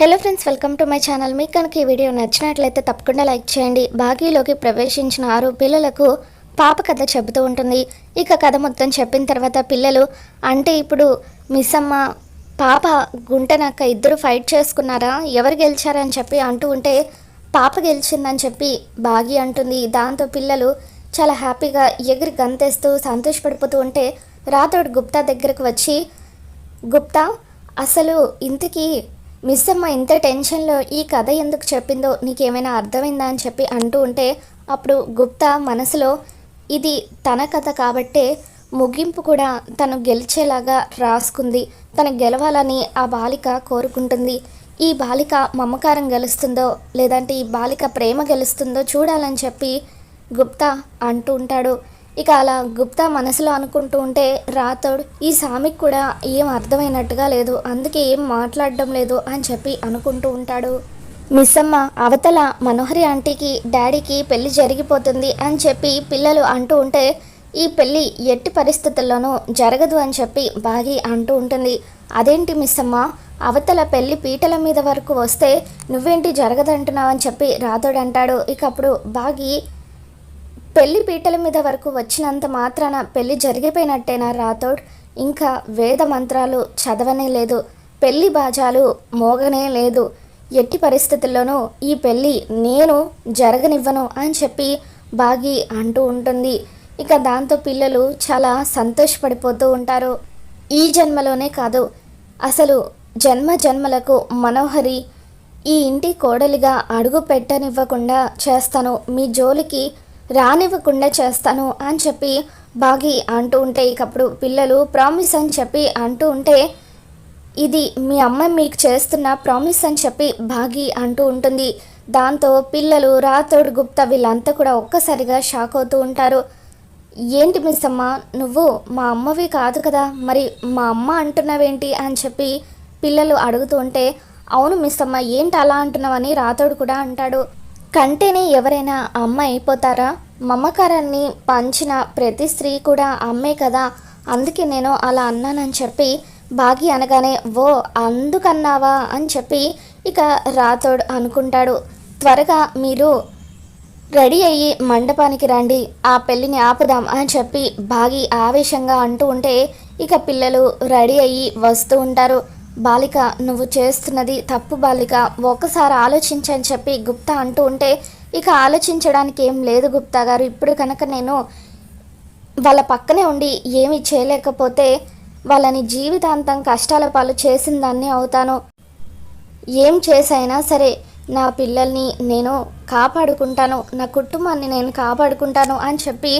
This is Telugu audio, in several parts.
Hello friends welcome to my channel మీకు కనుక ఈ వీడియో నచ్చినట్లయితే తప్పకుండా లైక్ చేయండి. బాగీలోకి ప్రవేశించిన ఆరు పిల్లలకు పాప కథ చెబుతూ ఉంటుంది. ఇక కథ మొత్తం చెప్పిన తర్వాత పిల్లలు అంటే ఇప్పుడు మిస్ అమ్మ పాప గుంటనక్క ఇద్దరు ఫైట్ చేసుకున్నారా? ఎవరు గెలిచారని చెప్పి అంటూ ఉంటే పాప గెలిచిందని చెప్పి బాగి అంటుంది. దాంతో పిల్లలు చాలా హ్యాపీగా ఎగిరి గంతేస్తూ సంతోషపడిపోతూ ఉంటే రాతోడు గుప్తా దగ్గరకు వచ్చి గుప్తా అసలు ఇంతకీ మిస్ అమ్మ ఇంత టెన్షన్లో ఈ కథ ఎందుకు చెప్పిందో నీకేమైనా అర్థమైందా అని చెప్పి అంటూ ఉంటే అప్పుడు గుప్తా మనసులో ఇది తన కథ కాబట్టే ముగింపు కూడా తను గెలిచేలాగా రాసుకుంది. తను గెలవాలని ఆ బాలిక కోరుకుంటుంది. ఈ బాలిక మమకారం గెలుస్తుందో లేదంటే ఈ బాలిక ప్రేమ గెలుస్తుందో చూడాలని చెప్పి గుప్తా అంటూ ఉంటాడు. ఇక అలా గుప్తా మనసులో అనుకుంటూ ఉంటే రాతోడు ఈ సామికి కూడా ఏం అర్థమైనట్టుగా లేదు. అందుకే ఏం మాట్లాడడం లేదు అని చెప్పి అనుకుంటూ ఉంటాడు. మిస్సమ్మ అవతల మనోహరి ఆంటీకి డాడీకి పెళ్ళి జరిగిపోతుంది అని చెప్పి పిల్లలు అంటూ ఉంటే ఈ పెళ్ళి ఎట్టి పరిస్థితుల్లోనూ జరగదు అని చెప్పి బాగి అంటూ ఉంటుంది. అదేంటి మిస్ అమ్మ అవతల పెళ్ళి పీటల మీద వరకు వస్తే నువ్వేంటి జరగదంటున్నావు అని చెప్పి రాతోడు అంటాడు. ఇక అప్పుడు బాగి పెళ్ళి పీటల మీద వరకు వచ్చినంత మాత్రాన పెళ్ళి జరిగిపోయినట్టేనా రాథోడ్? ఇంకా వేద మంత్రాలు చదవనే లేదు పెళ్ళి బాజాలు మోగనే లేదు. ఎట్టి పరిస్థితుల్లోనూ ఈ పెళ్ళి నేను జరగనివ్వను అని చెప్పి బాగి అంటూ ఉంటుంది. ఇక దాంతో పిల్లలు చాలా సంతోషపడిపోతూ ఉంటారు. ఈ జన్మలోనే కాదు అసలు జన్మ జన్మలకు మనోహరి ఈ ఇంటి కోడలిగా అడుగు పెట్టనివ్వకుండా చేస్తాను. మీ జోలికి రానివ్వకుండా చేస్తాను అని చెప్పి బాగి అంటూ ఉంటే ఇకప్పుడు పిల్లలు ప్రామిస్ అని చెప్పి అంటూ ఉంటే ఇది మీ అమ్మ మీకు చేస్తున్న ప్రామిస్ అని చెప్పి బాగి అంటూ ఉంటుంది. దాంతో పిల్లలు రాతోడు గుప్తా వీళ్ళంతా కూడా ఒక్కసారిగా షాక్ అవుతూ ఉంటారు. ఏంటి మిస్ అమ్మ నువ్వు మా అమ్మవి కాదు కదా మరి మా అమ్మ అంటున్నావేంటి అని చెప్పి పిల్లలు అడుగుతూ ఉంటే అవును మిస్ అమ్మ ఏంటి అలా అంటున్నావని రాతోడు కూడా అంటాడు. కంటేనే ఎవరైనా అమ్మ అయిపోతారా? మమకారాన్ని పంచిన ప్రతి స్త్రీ కూడా అమ్మే కదా. అందుకే నేను అలా అన్నానని చెప్పి బాగి అనగానే ఓ అందుకన్నావా? అని చెప్పి ఇక రాతోడు అనుకుంటాడు. త్వరగా మీరు రెడీ అయ్యి మండపానికి రండి ఆ పెళ్ళిని ఆపుదాం అని చెప్పి బాగి ఆవేశంగా అంటూ ఉంటే ఇక పిల్లలు రెడీ అయ్యి వస్తూ ఉంటారు. బాలిక నువ్వు చేస్తున్నది తప్పు బాలిక ఒక్కసారి ఆలోచించని చెప్పి గుప్తా అంటూ ఉంటే ఇక ఆలోచించడానికి ఏం లేదు గుప్తా గారు. ఇప్పుడు కనుక నేను వాళ్ళ పక్కనే ఉండి ఏమీ చేయలేకపోతే వాళ్ళని జీవితాంతం కష్టాల పాలు చేసిన దాన్ని అవుతాను. ఏం చేసైనా సరే నా పిల్లల్ని నేను కాపాడుకుంటాను నా కుటుంబాన్ని నేను కాపాడుకుంటాను అని చెప్పి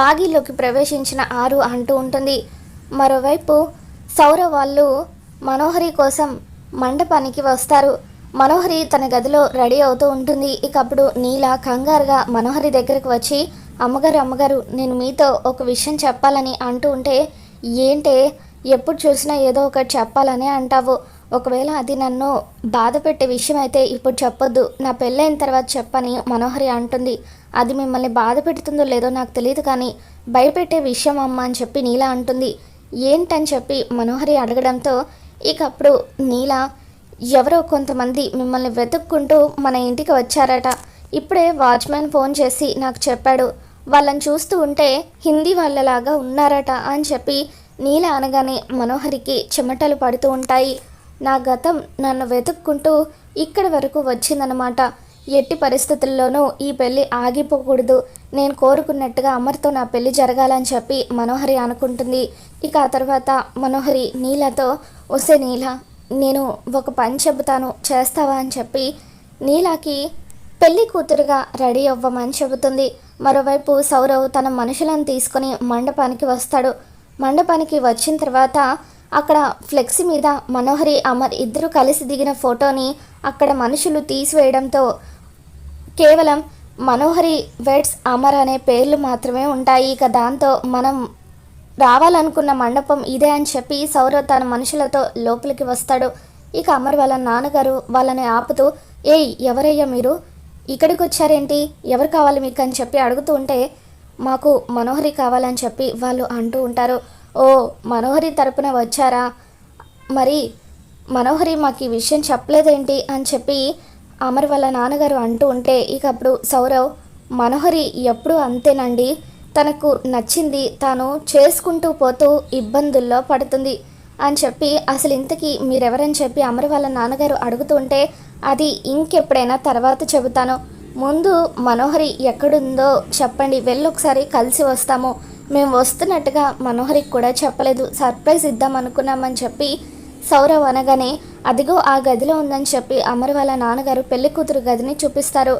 బాగిలోకి ప్రవేశించిన ఆరు అంటూ ఉంటుంది. మరోవైపు సౌరవ్ వాళ్ళు మనోహరి కోసం మండపానికి వస్తారు. మనోహరి తన గదిలో రెడీ అవుతూ ఉంటుంది. ఇక అప్పుడు నీలా కంగారుగా మనోహరి దగ్గరకు వచ్చి అమ్మగారు అమ్మగారు నేను మీతో ఒక విషయం చెప్పాలని అంటూ ఉంటే ఏంటే? ఎప్పుడు చూసినా ఏదో ఒకటి చెప్పాలనే అంటావు. ఒకవేళ అది నన్ను బాధ పెట్టే విషయం అయితే ఇప్పుడు చెప్పొద్దు. నా పెళ్ళైన తర్వాత చెప్పని మనోహరి అంటుంది. అది మిమ్మల్ని బాధ పెడుతుందో లేదో నాకు తెలియదు కానీ భయపెట్టే విషయం అమ్మ అని చెప్పి నీలా అంటుంది. ఏంటని చెప్పి మనోహరి అడగడంతో ఇక అప్పుడు నీల ఎవరో కొంతమంది మిమ్మల్ని వెతుక్కుంటూ మన ఇంటికి వచ్చారట. ఇప్పుడే వాచ్మ్యాన్ ఫోన్ చేసి నాకు చెప్పాడు వాళ్ళని చూస్తూ ఉంటే హిందీ వాళ్ళలాగా ఉన్నారట అని చెప్పి నీల అనగానే మనోహరికి చెమటలు పడుతూ ఉంటాయి. నా గతం నన్ను వెతుక్కుంటూ ఇక్కడి వరకు వచ్చిందనమాట ఎట్టి పరిస్థితుల్లోనూ ఈ పెళ్ళి ఆగిపోకూడదు. నేను కోరుకున్నట్టుగా అమర్తో నా పెళ్ళి జరగాలని చెప్పి మనోహరి అనుకుంటుంది. ఇక ఆ తర్వాత మనోహరి నీలతో వస్తే నీల నేను ఒక పని చెబుతాను చేస్తావా? అని చెప్పి నీలాకి పెళ్ళి కూతురుగా రెడీ అవ్వమని చెబుతుంది. మరోవైపు సౌరవ్ తన మనుషులను తీసుకొని మండపానికి వస్తాడు. మండపానికి వచ్చిన తర్వాత అక్కడ ఫ్లెక్సీ మీద మనోహరి అమర్ ఇద్దరు కలిసి దిగిన ఫోటోని అక్కడ మనుషులు తీసివేయడంతో కేవలం మనోహరి వెడ్స్ అమర్ అనే పేర్లు మాత్రమే ఉంటాయి. ఇక దాంతో మనం రావాలనుకున్న మండపం ఇదే అని చెప్పి సౌరవ్ తన మనుషులతో లోపలికి వస్తాడు. ఇక అమర్ వాళ్ళ నాన్నగారు వాళ్ళని ఆపుతూ ఏయ్ ఎవరయ్యా మీరు? ఇక్కడికి వచ్చారేంటి ఎవరు కావాలి మీకు అని చెప్పి అడుగుతూ ఉంటే మాకు మనోహరి కావాలని చెప్పి వాళ్ళు అంటూ ఉంటారు. ఓ మనోహరి తరపున వచ్చారా? మరి మనోహరి మాకు ఈ విషయం చెప్పలేదేంటి? అని చెప్పి అమర్ వాళ్ళ నాన్నగారు అంటూ ఉంటే ఇక అప్పుడు సౌరవ్ మనోహరి ఎప్పుడూ అంతేనండి. తనకు నచ్చింది తాను చేసుకుంటూ పోతూ ఇబ్బందుల్లో పడుతుంది అని చెప్పి అసలు ఇంతకీ మీరెవరని చెప్పి అమర్ వాళ్ళ నాన్నగారు అడుగుతుంటే అది ఇంకెప్పుడైనా తర్వాత చెబుతాను. ముందు మనోహరి ఎక్కడుందో చెప్పండి. వెళ్ళి ఒకసారి కలిసి వస్తాము. మేము వస్తున్నట్టుగా మనోహరికి కూడా చెప్పలేదు. సర్ప్రైజ్ ఇద్దాం అనుకున్నామని చెప్పి సౌరవ్ అనగానే అదిగో ఆ గదిలో ఉందని చెప్పి అమర్ వాళ్ళ నాన్నగారు పెళ్ళి కూతురు గదిని చూపిస్తారు.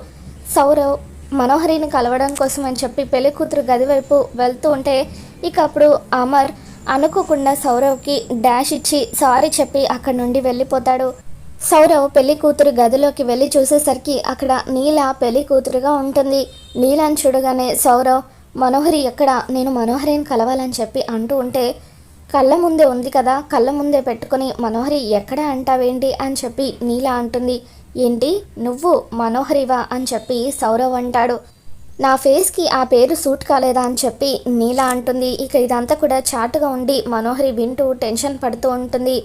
సౌరవ్ మనోహరిని కలవడం కోసం అని చెప్పి పెళ్ళి కూతురు గది వైపు వెళ్తూ ఉంటే ఇక అప్పుడు అమర్ అనుకోకుండా సౌరవ్కి డాష్ ఇచ్చి సారీ చెప్పి అక్కడి నుండి వెళ్ళిపోతాడు. సౌరవ్ పెళ్ళి కూతురు గదిలోకి వెళ్ళి చూసేసరికి అక్కడ నీల పెళ్ళి కూతురుగా ఉంటుంది. నీలాని చూడగానే సౌరవ్ మనోహరి ఎక్కడ? నేను మనోహరిని కలవాలని చెప్పి అంటూ ఉంటే కళ్ళ ముందే ఉంది కదా కళ్ళ ముందే పెట్టుకొని మనోహరి ఎక్కడ అంటావేంటి అని చెప్పి నీలా అంటుంది. ఏంటి? నువ్వు మనోహరివా అని చెప్పి సౌరవ్ అంటాడు. నా ఫేస్కి ఆ పేరు సూట్ కాలేదా అని చెప్పి నీలా అంటుంది. ఇక ఇదంతా కూడా చాటుగా ఉండి మనోహరి వింటూ టెన్షన్ పడుతూ ఉంటుంది.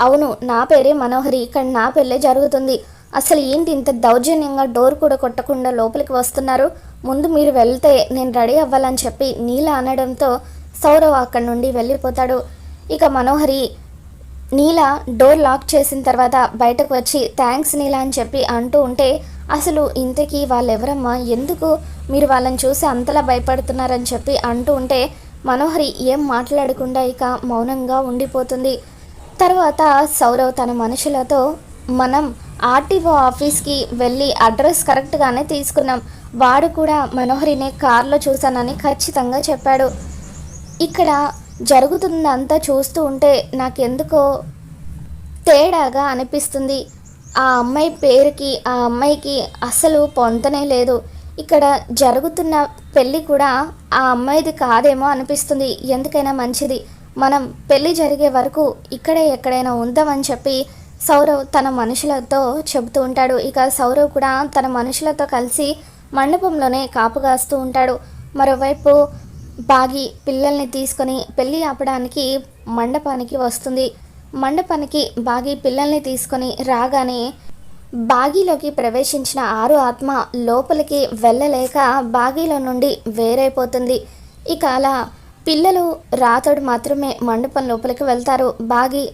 అవును నా పేరే మనోహరి ఇక్కడ నా పెళ్ళే జరుగుతుంది. అసలు ఏంటి ఇంత దౌర్జన్యంగా డోర్ కూడా కొట్టకుండా లోపలికి వస్తున్నారు? ముందు మీరు వెళ్తే నేను రెడీ అవ్వాలని చెప్పి నీలా అనడంతో సౌరవ్ అక్కడి నుండి వెళ్ళిపోతాడు. ఇక మనోహరి నీల డోర్ లాక్ చేసిన తర్వాత బయటకు వచ్చి థ్యాంక్స్ నీల అని చెప్పి అంటూ ఉంటే అసలు ఇంతకీ వాళ్ళెవరమ్మా? ఎందుకు మీరు వాళ్ళని చూసి అంతలా భయపడుతున్నారని చెప్పి అంటూ ఉంటే మనోహరి ఏం మాట్లాడకుండా ఇక మౌనంగా ఉండిపోతుంది. తర్వాత సౌరవ్ తన మనుషులతో మనం ఆర్టీఓ ఆఫీస్కి వెళ్ళి అడ్రస్ కరెక్ట్గానే తీసుకున్నాం. వాడు కూడా మనోహరిని కార్లో చూశానని ఖచ్చితంగా చెప్పాడు. ఇక్కడ జరుగుతుందంతా చూస్తూ ఉంటే నాకెందుకో తేడాగా అనిపిస్తుంది. ఆ అమ్మాయి పేరుకి ఆ అమ్మాయికి అసలు పొంతనే లేదు. ఇక్కడ జరుగుతున్న పెళ్ళి కూడా ఆ అమ్మాయిది కాదేమో అనిపిస్తుంది. ఎందుకైనా మంచిది. మనం పెళ్ళి జరిగే వరకు ఇక్కడే ఎక్కడైనా ఉందామని చెప్పి సౌరవ్ తన మనుషులతో చెబుతూ ఉంటాడు. ఇక సౌరవ్ కూడా తన మనుషులతో కలిసి మండపంలోనే కాపుగాస్తూ ఉంటాడు. మరోవైపు బాగి పిల్లల్ని తీసుకొని పెళ్ళి ఆపడానికి మండపానికి వస్తుంది. మండపానికి బాగి పిల్లల్ని తీసుకొని రాగానే బాగీలోకి ప్రవేశించిన ఆరు ఆత్మ లోపలికి వెళ్ళలేక బాగీలో నుండి వేరైపోతుంది. ఇక అలా పిల్లలు రాతడు మాత్రమే మండపం లోపలికి వెళ్తారు. బాగి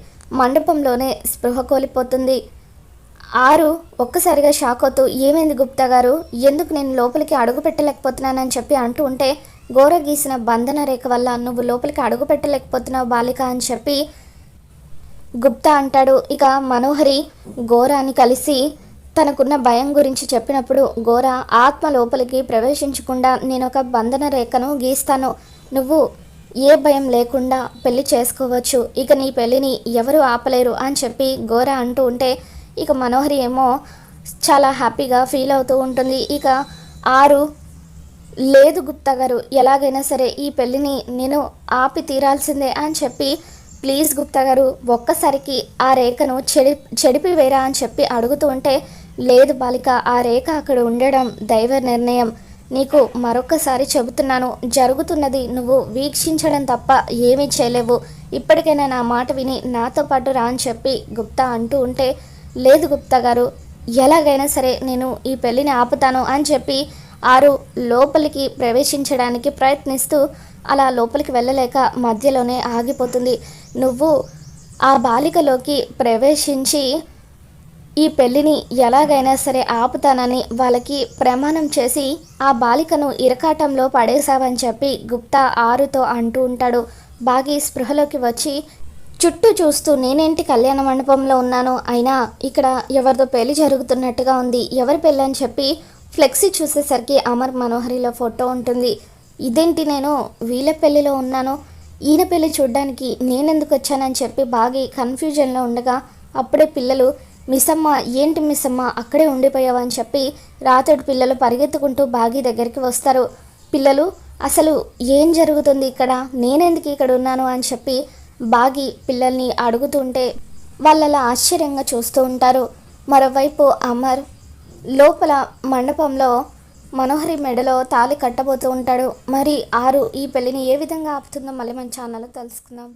మండపంలోనే స్పృహ కోల్పోతుంది. ఆరు ఒక్కసారిగా షాక్ అవుతూ ఏమైంది గుప్తా గారు? ఎందుకు నేను లోపలికి అడుగు పెట్టలేకపోతున్నానని చెప్పి అంటూ ఉంటే గోర గీసిన బంధన రేఖ వల్ల నువ్వు లోపలికి అడుగు పెట్టలేకపోతున్నావు బాలిక అని చెప్పి గుప్తా అంటాడు. ఇక మనోహరి గోరాని కలిసి తనకున్న భయం గురించి చెప్పినప్పుడు గోర ఆత్మ లోపలికి ప్రవేశించకుండా నేను ఒక బంధన రేఖను గీస్తాను. నువ్వు ఏ భయం లేకుండా పెళ్ళి చేసుకోవచ్చు. ఇక నీ పెళ్ళిని ఎవరు ఆపలేరు అని చెప్పి గోర అంటూ ఉంటే ఇక మనోహరి ఏమో చాలా హ్యాపీగా ఫీల్ అవుతూ ఉంటుంది. ఇక ఆరు లేదు గుప్తా గారు ఎలాగైనా సరే ఈ పెళ్ళిని నేను ఆపి తీరాల్సిందే అని చెప్పి ప్లీజ్ గుప్తా గారు ఒక్కసారికి ఆ రేఖను చెడి చెడిపి వేరా అని చెప్పి అడుగుతూ ఉంటే లేదు బాలిక ఆ రేఖ అక్కడ ఉండడం దైవ నిర్ణయం. నీకు మరొకసారి చెబుతున్నాను జరుగుతున్నది నువ్వు వీక్షించడం తప్ప ఏమీ చేయలేవు. ఇప్పటికైనా నా మాట విని నాతో పాటు రా అని చెప్పి గుప్తా అంటూ ఉంటే లేదు గుప్తా గారు ఎలాగైనా సరే నేను ఈ పెళ్ళిని ఆపుతాను అని చెప్పి ఆరు లోపలికి ప్రవేశించడానికి ప్రయత్నిస్తూ అలా లోపలికి వెళ్ళలేక మధ్యలోనే ఆగిపోతుంది. నువ్వు ఆ బాలికలోకి ప్రవేశించి ఈ పెళ్ళిని ఎలాగైనా సరే ఆపుతానని వాళ్ళకి ప్రమాణం చేసి ఆ బాలికను ఇరకాటంలో పడేశావని చెప్పి గుప్తా ఆరుతో అంటూ ఉంటాడు. బాగి స్పృహలోకి వచ్చి చుట్టూ చూస్తూ నేనేంటి కళ్యాణ మండపంలో ఉన్నాను? అయినా ఇక్కడ ఎవరిదో పెళ్ళి జరుగుతున్నట్టుగా ఉంది. ఎవరి పెళ్ళి అని చెప్పి ఫ్లెక్సీ చూసేసరికి అమర్ మనోహరిలో ఫోటో ఉంటుంది. ఇదేంటి నేను? వీళ్ళ పెళ్ళిలో ఉన్నాను. ఈయన పెళ్ళి చూడ్డానికి నేనెందుకు వచ్చానని చెప్పి బాగా కన్ఫ్యూజన్లో ఉండగా అప్పుడే పిల్లలు మిస్సమ్మ ఏంటి మిస్సమ్మ అక్కడే ఉండిపోయావని చెప్పి రాతడు పిల్లలు పరిగెత్తుకుంటూ బాగి దగ్గరికి వస్తారు. పిల్లలు అసలు ఏం జరుగుతుంది ఇక్కడ? నేనెందుకు ఇక్కడ ఉన్నాను? అని చెప్పి బాగి పిల్లల్ని అడుగుతుంటే వాళ్ళలా ఆశ్చర్యంగా చూస్తూ ఉంటారు. మరోవైపు అమర్ లోపల మండపంలో మనోహరి మెడలో తాళి కట్టబోతూ ఉంటాడు. మరి ఆరు ఈ పెళ్ళిని ఏ విధంగా ఆపుతుందో మళ్ళీ మన ఛానల్లో తెలుసుకుందాం.